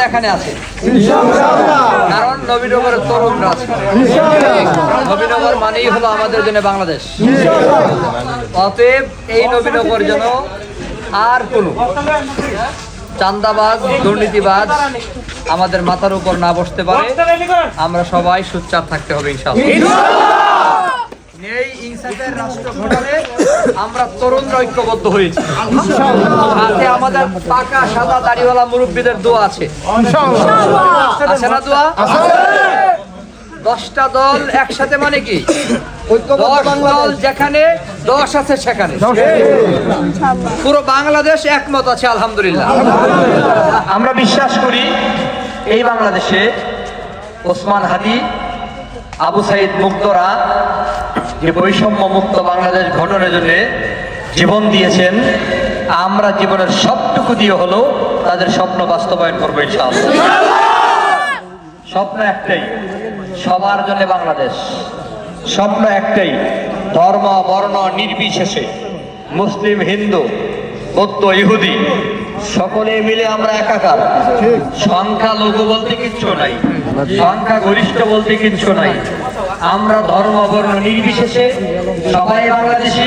নবীনগর এখানে আছে। কারণ নবীনগরের তরুণরা আছে নবীনগর মানেই হলো আমাদের জন্য বাংলাদেশ। অতএব এই নবীনগর যেন আর কোনো চান্দাবাজ, দুর্নীতিবাজ আমাদের মাথার উপর না বসতে পারে। আমরা সবাই সুচ্চার থাকতে হবে, ইনশাআল্লাহ। এই ইনসাফের রাষ্ট্র গঠনে আমরা তরুণরা ঐক্যবদ্ধ হয়েছি। সাথে আমাদের পাকা সাদা দাড়িওয়ালা মুরব্বীদের দোয়া আছে। আছে না দোয়া? দশটা দল একসাথে মানে কি? দশ দল যেখানে দশ আছে সেখানে। পুরো বাংলাদেশ একমত আছে আলহামদুলিল্লাহ। আমরা বিশ্বাস করি এই বাংলাদেশে ওসমান হাদি আবু সাইদ মুক্তরা যে বৈষম্য মুক্ত বাংলাদেশ গঠনের জন্য জীবন দিয়েছেন, আমরা জীবনের সবটুকু দিয়ে হলেও তাদের স্বপ্ন বাস্তবায়ন করব ইনশাআল্লাহ। স্বপ্ন একটাই, সবার জন্য বাংলাদেশ। স্বপ্ন একটাই, ধর্ম, বর্ণ নির্বিশেষে মুসলিম, হিন্দু, বৌদ্ধ, ইহুদি, সকলে মিলে আমরা একাকার। সংখ্যা লঘু বলতে কিচ্ছু নাই সংখ্যা গরিষ্ঠ বলতে কিচ্ছু নাই। আমরা ধর্ম বর্ণ নির্বিশেষে সবাই বাংলাদেশি,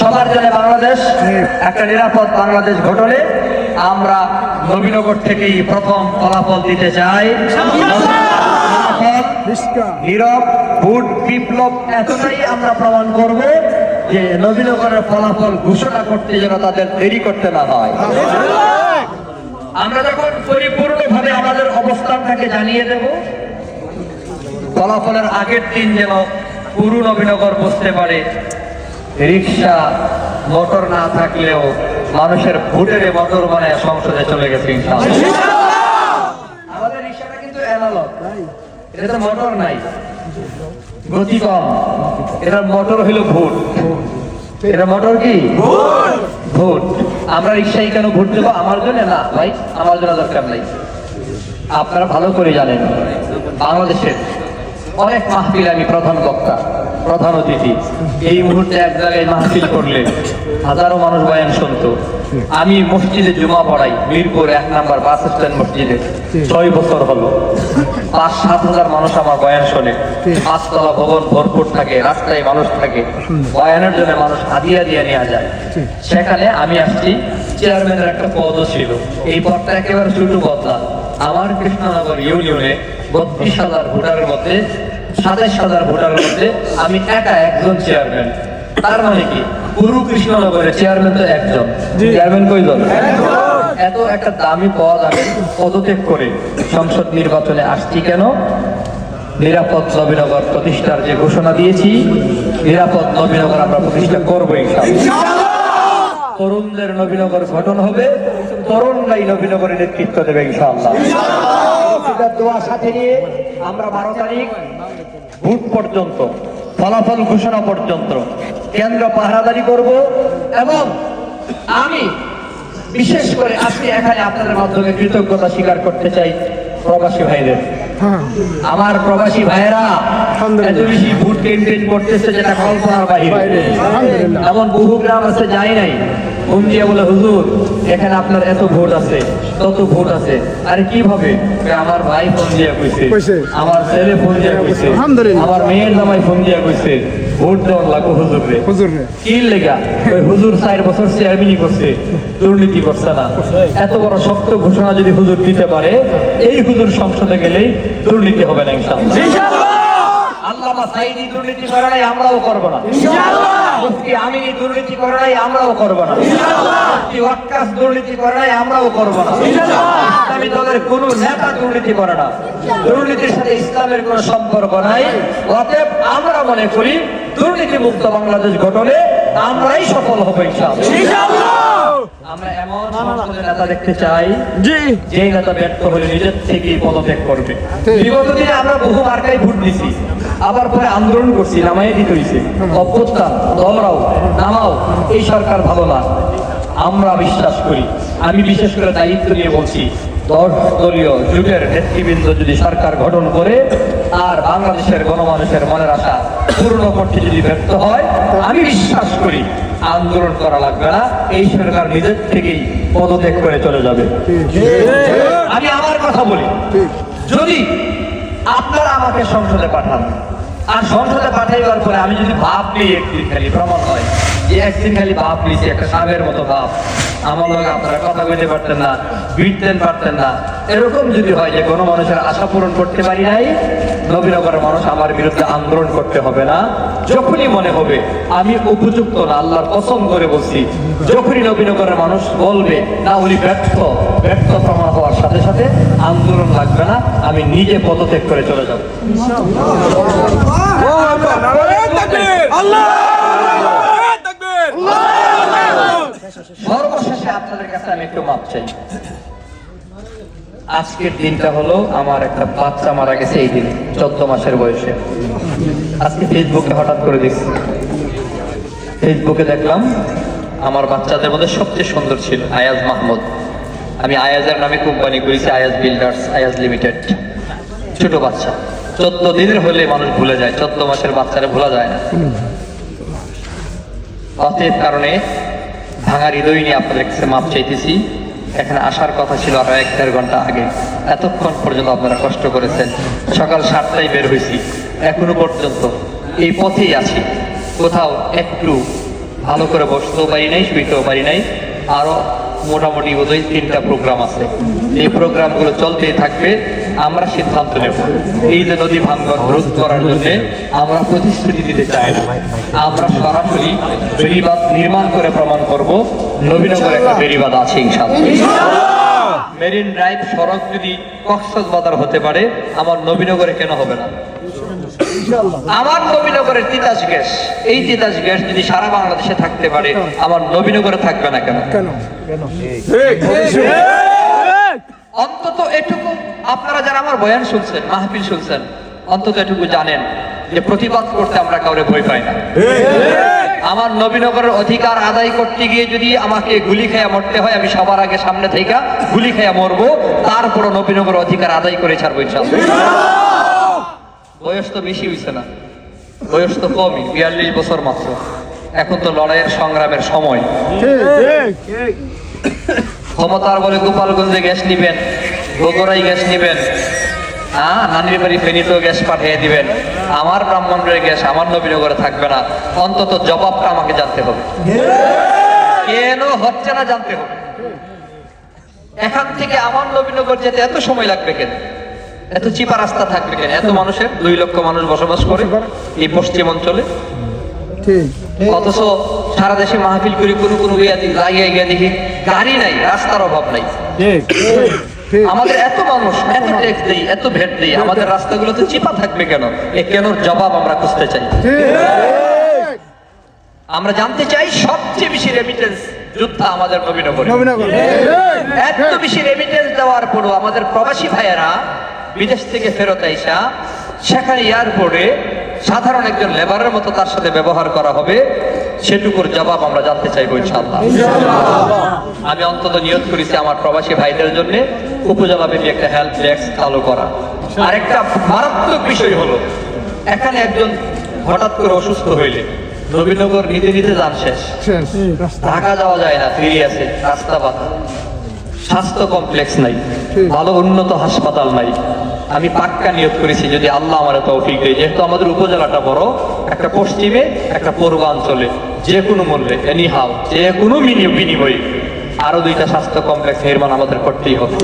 সবার জন্য বাংলাদেশ, একটা নিরাপদ বাংলাদেশ ঘটলে আমরা নবীনগর থেকেই প্রথম ফলাফল দিতে চাই। নীরব ভোট বিপ্লব এতটাই আমরা প্রমাণ করব যে নবীনগরের ফলাফল ঘোষণা করতে যেন তাদের দেরি করতে না হয়। আমরা যখন পরিপূর্ণভাবে আমাদের অবস্থানটাকে জানিয়ে দেব ফলাফলের আগের দিন যেন পুরু নবীনগর বসতে পারে। রিক্সা, মোটর না থাকলেও মানুষের ভোটের মোটর বানায় সংসদে চলে গেছে। আমাদের রিক্সাটা কিন্তু অ্যানালগ এটা মোটর নাই। গতি কম। এটার মোটর হইল ভোট। এটা মোটর কি? ভোট। আমরা রিক্সায় কেন ভোট দেবো? আমার জন্য না। ভাই, আমার জন্য দরকার নাই। আপনারা ভালো করে জানেন। বাংলাদেশের অনেক মাহফিল আমি প্রধান বক্তা, প্রধান অতিথি। এই মুহূর্তে এক জায়গায় মাহফিল করলে হাজারো মানুষ বয়ান শুনতো। আমি মসজিদে জুমা পড়াই, মিরপুর এক নাম্বার বাস স্ট্যান্ড মসজিদে। ছয় বছর হলো। পাঁচ, সাত হাজার মানুষ আমার বয়ান শোনে। পাঁচতলা ভবন ভরপুর থাকে, রাস্তায় মানুষ থাকে। বয়ানের জন্য মানুষ হাদিয়া দিয়ে নেওয়া যায়। সেখানে আমি আসছি, চেয়ারম্যানের একটা পদও ছিল। এই পদটা একেবারে ছোট পদটা আমার কৃষ্ণনগর ইউনিয়নে বত্রিশ হাজার ভোটারের মধ্যে সাতাইশ হাজার ভোটার মধ্যে আমি একা একজন চেয়ারম্যান তার মানে কি? পুরো কৃষ্ণনগরের চেয়ারম্যান তো একজন। চেয়ারম্যান কয়জন এত একটা দামি পদ আমি পদত্যাগ করে সংসদ নির্বাচনে আসছি কেন? নিরাপদ নবীনগর প্রতিষ্ঠার যে ঘোষণা দিয়েছি নিরাপদ নবীনগর আমরা প্রতিষ্ঠা করব ইনশাআল্লাহ। তরুণদের নবীনগর গঠন হবে তরুণরাই নবীনগরের নেতৃত্ব দেবে ইনশাআল্লাহ! সেটার দোয়া সাথে নিয়ে আমরা বারো তারিখ ভোট পর্যন্ত ফলাফল ঘোষণা পর্যন্ত কেন্দ্র পাহারাদারি করব এবং আমি বিশেষ করে আজকে এখানে আপনাদের মাধ্যমে কৃতজ্ঞতা স্বীকার করতে চাই প্রবাসী ভাইদের। আমার প্রবাসী ভাইয়েরা এত বেশি ভোট করতেছে যেটা কল্পনার বাইরে। এমন বহু গ্রাম আছে যাই নাই। ফোন দিয়ে বলে হুজুর এখানে আপনার এত ভোট আছে তত ভোট আছে। আরে কীভাবে? আমার ভাই ফোন দিয়ে কইছে কইছে। আমার ছেলে ফোন দিয়ে কইছে। আলহামদুলিল্লাহ। আমার মেয়ের জামাই ফোন দিয়ে কইছে ভোট দেওয়ার লাগো হুজুর রে হুজুর রে। কি লেগা? ওই হুজুর চার বছর চেয়ারম্যানই করছে দুর্নীতি করছে না। এত বড় শক্ত ঘোষণা যদি হুজুর দিতে পারে এই হুজুর সংসদে গেলেই দুর্নীতি হবে না ইনশাআল্লাহ। আল্লামা সাইদি দুর্নীতি করে নাই আমরাও করব না। মুফতি আমিনী দুর্নীতি করে নাই আমরাও করব না। মুফতি ওয়াক্কাস দুর্নীতি করে নাই আমরাও করব না। ইসলামী দলের কোন নেতা দুর্নীতি করে না। দুর্নীতির সাথে ইসলামের কোনো সম্পর্ক নাই। অতএব আমরা মনে করি দুর্নীতি মুক্ত বাংলাদেশ গঠনে আমরাই সফল হব ইনশাআল্লাহ। আমরা এমন সংসদের নেতা দেখতে চাই জি যে নেতা ব্যর্থ হলে নিজের থেকেই পদত্যাগ করবে। বিগত দিনে আমরা বহু মার্কায় ভোট দিছি। আবার পরে আন্দোলন করছি নামাই দিতে হয়েছে অভ্যুত্থান দমরাও নামাও এই সরকার ভালো না। আমরা বিশ্বাস করি। আমি বিশেষ করে দায়িত্ব নিয়ে বলছি দশ দলীয় জোটের নেতৃবৃন্দ যদি সরকার গঠন করে, আর বাংলাদেশের গণমানুষের মনের আশা পূর্ণ করতে যদি ব্যর্থ হয়, আমি বিশ্বাস করি আন্দোলন করা লাগবে না, এই সরকার নিজের থেকেই পদত্যাগ করে চলে যাবে। আমি আমার কথা বলি। যদি আপনারা আমাকে সংসদে পাঠান, আর সংসদে পাঠাইবার পরে আমি যদি ভাব নিই একদিন খালি প্রমাণ হয়। যে একদিন খালি ভাব নিয়েছি একটা সাবের মতো ভাব। আমার লোক আপনারা কথা বলতে পারতেন না বিটতেন পারতেন না। এরকম যদি হয় যে কোনো মানুষের আশা পূরণ করতে পারি নাই নবীনগরের মানুষ আমার বিরুদ্ধে আন্দোলন করতে হবে না। যখনই মনে হবে আমি উপযুক্ত না আল্লাহর কসম করে বলছি যখনই নবীনগরের মানুষ বলবে না উনি ব্যর্থ ব্যর্থ প্রমাণ হওয়ার সাথে সাথে আন্দোলন লাগবে না আমি নিজে পদত্যাগ করে চলে যাব। সর্বশেষে আপনাদের কাছে আমি একটু মাপ চাই। আজকের দিনটা হলো আমার একটা বাচ্চা মারা গেছে এই দিনে, চোদ্দ মাসের বয়সে। আজকে ফেসবুকে হঠাৎ করে দেখছি। ফেসবুকে দেখলাম, আমার বাচ্চাদের মধ্যে সবচেয়ে সুন্দর ছিল আয়াজ মাহমুদ। আমি আয়াজের নামে কোম্পানি করেছি আয়াজ বিল্ডার্স, আয়াজ লিমিটেড। ছোট বাচ্চা। চোদ্দ দিনের হলে মানুষ ভুলে যায়, চোদ্দ মাসের বাচ্চারা ভোলা যায় না। অতএব কারণে ভাঙা হৃদয় নিয়ে আপনাদের কাছে মাপ চাইতেছি। এখানে আসার কথা ছিল আরও এক দেড় ঘণ্টা আগে। এতক্ষণ পর্যন্ত আপনারা কষ্ট করেছেন। সকাল সাতটায় বের হয়েছি। এখনও পর্যন্ত এই পথেই আছি। কোথাও একটু ভালো করে বসতেও পারি নাই, শুইতেও পারি নাই। আরও মোটামুটি বোধহয় তিনটা প্রোগ্রাম আছে। এই প্রোগ্রামগুলো চলতেই থাকবে, আমরা সিদ্ধান্ত নেব। এই যে নদী ভাঙ্গন রোধ করার জন্য আমরা প্রতিশ্রুতি দিতে চাই না। আমরা সরাসরি বেড়িবাঁধ নির্মাণ করে প্রমাণ করব। নবীনগর একটা বেড়িবাঁধ আছে মেরিন ড্রাইভ সড়ক যদি কক্সবাজার হতে পারে, আমার নবীনগরে কেন হবে না? আমার নবীনগরের তিতাস গ্যাস এই তিতাস গ্যাস যদি সারা বাংলাদেশে থাকতে পারে আমার নবীনগরে থাকবে না কেন? অন্তত এটুকু আপনারা যারা আমার বয়ান শুনছেন মাহফিল শুনছেন অন্তত এটুকু জানেন যে প্রতিবাদ করতে আমরা কাউরে ভয় পাই না। আমার নবীনগরের অধিকার আদায় করতে গিয়ে যদি আমাকে গুলি খাইয়া মরতে হয় আমি সবার আগে সামনে থেকে গুলি খাইয়া মরবো তারপর নবীনগর অধিকার আদায় করে ছাড়বো ইনশাআল্লাহ। বয়স তো বেশি হয়েছে না। বয়স তো কমই, বিয়াল্লিশ বছর মাত্র। এখন তো লড়াইয়ের সংগ্রামের সময়। ক্ষমতার বলে গোপালগঞ্জে গ্যাস নিবেন, বগুড়ায় গ্যাস নিবেন হ্যাঁ নানির বাড়ি ফেনীতেও গ্যাস পাঠিয়ে দিবেন। আমার ব্রাহ্মণের গ্যাস আমার নবীনগরে থাকবে না। অন্তত জবাবটা আমাকে জানতে হবে। কেন হচ্ছে না জানতে হবে? এখান থেকে আমার নবীনগর যেতে এত সময় লাগবে কেন? এত চিপা রাস্তা থাকবে কেন? এত মানুষের দুই লক্ষ মানুষ বসবাস করে এই পশ্চিম অঞ্চলে। অথচ সারা দেশে মাহফিল করি কোনো কোনো গিয়া লাগিয়ে গিয়ে দেখি গাড়ি নাই রাস্তার অভাব নাই। আমাদের এত মানুষ এত ট্যাক্স দেই এত ভেট দেই আমাদের রাস্তাগুলোতে চিপা থাকবে কেন? এ কেন জবাব আমরা খুঁজতে চাই। আমরা জানতে চাই সবচেয়ে বেশি রেমিটেন্স যোদ্ধা আমাদের নবীনগরে। এত বেশি রেমিটেন্স দেওয়ার পরও আমাদের প্রবাসী ভাইয়েরা বিদেশ থেকে ফেরত আইসা সেখানে এয়ারপোর্টে সাধারণ একজন লেবারের মতো তার সাথে ব্যবহার করা হবে সেটুকুর জবাব আমরা জানতে চাইব ইনশাআল্লাহ। আমি অন্তত নিয়োগ করেছি আমার প্রবাসী ভাইদের জন্য উপজেলা ব্যাপী একটা হেল্প ডেস্ক চালু করা। আরেকটা মারাত্মক বিষয় হলো এখানে একজন হঠাৎ করে অসুস্থ হইলে নবীনগর নিতে নিতে যান শেষ। ঢাকা যাওয়া যায় না ফিরে আছে রাস্তা বাধা। স্বাস্থ্য কমপ্লেক্স নাই ভালো উন্নত হাসপাতাল নাই। আমি পাক্কা নিয়োগ করেছি যদি আল্লাহ আমার তৌফিক দেয়। যেহেতু আমাদের উপজেলাটা বড় একটা পশ্চিমে একটা পূর্বাঞ্চলে যে কোনো মূল্যে এনি হাও যে কোনো বিনিময়ে আরও দুইটা স্বাস্থ্য কমপ্লেক্স নির্মাণ আমাদের করতেই হবে।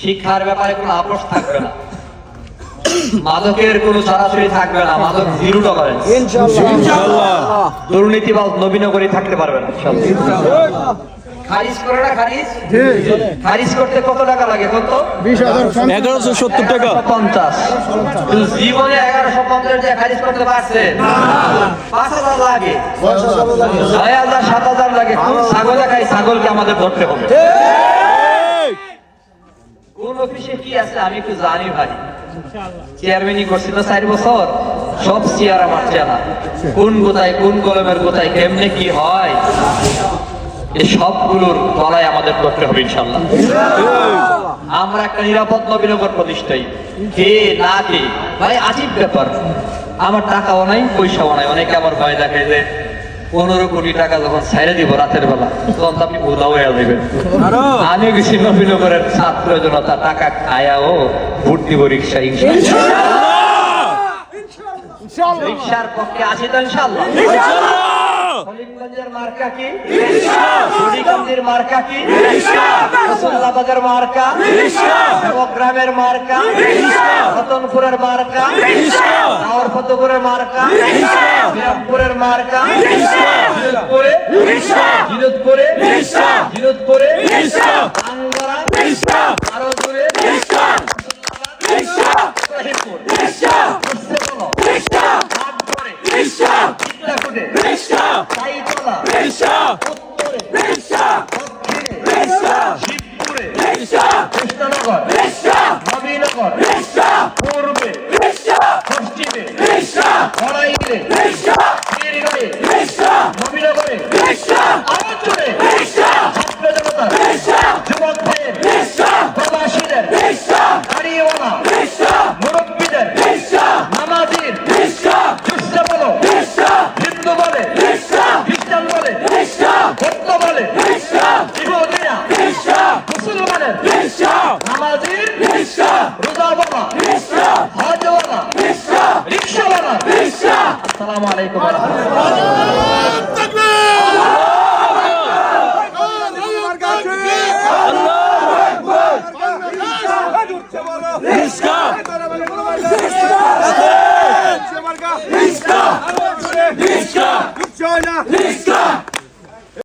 শিক্ষার ব্যাপারে কোনো আপোষ থাকবে না। মাদকের কোনো সরাসরি থাকবে না মাদক জিরো টলারেন্স দুর্নীতিবাদ নবীনগরী থাকতে পারবে না খারিজ করে না খারিজ? খারিজ করতে কত টাকা লাগে? কত? এগারোশো সত্তর টাকা। পঞ্চাশ। জীবনে এগারোশো পঞ্চাশ দিয়ে খারিজ করতে পারছে? পাঁচ হাজার লাগে। ছয় হাজার সাত হাজার লাগে। কোন ছাগল খাই ছাগলকে আমাদের ধরতে হবে? কোন অফিসে কি আছে আমি একটু জানি ভাই। চেয়ারম্যানই করছি তো চার বছর। সব চেয়ার আমার চেনা। কোন কোথায় কোন কলমের কোথায় কেমনে কি হয়? এই সবগুলোর তলায় আমাদের করতে হবে ইনশাল্লাহ আমরা একটা নিরাপদ নবীনগর প্রতিষ্ঠাই। কে না কে? ভাই আজীব ব্যাপার। আমার টাকাও নাই পয়সাও নাই। অনেকে আমার ভয় দেখায় যে পনেরো কোটি টাকা যখন ছাইড়ে দিব রাতের বেলা তখন আপনি উদাও হয়ে দেবেন আমি গেছি নবীনগরের ছাত্র জনতা টাকা খায়াও ভোট দিব রিক্সা রিক্সার পক্ষে আছে তো ইনশাল্লাহ হলিমগঞ্জের মার্কা কি? হলিগঞ্জের মার্কা কি? রসুল্লাবাদের মার্কা? গ্রামের মার্কা? রতনপুরের মার্কা? নাওয়ার ফতপুরের মার্কা? বিরামপুরের মার্কা? জিরোদপুরে? জিরোদপুরে? জিরোদপুরে? আঙ্গরা? আরও দূরে বলো হাট সাইতলা উত্তরে দক্ষিণে শিবপুরে কৃষ্ণনগর নবীনগর পূর্বে পশ্চিমে বড়াইলে বীরগড়ে নবীনগরে আঞ্চলে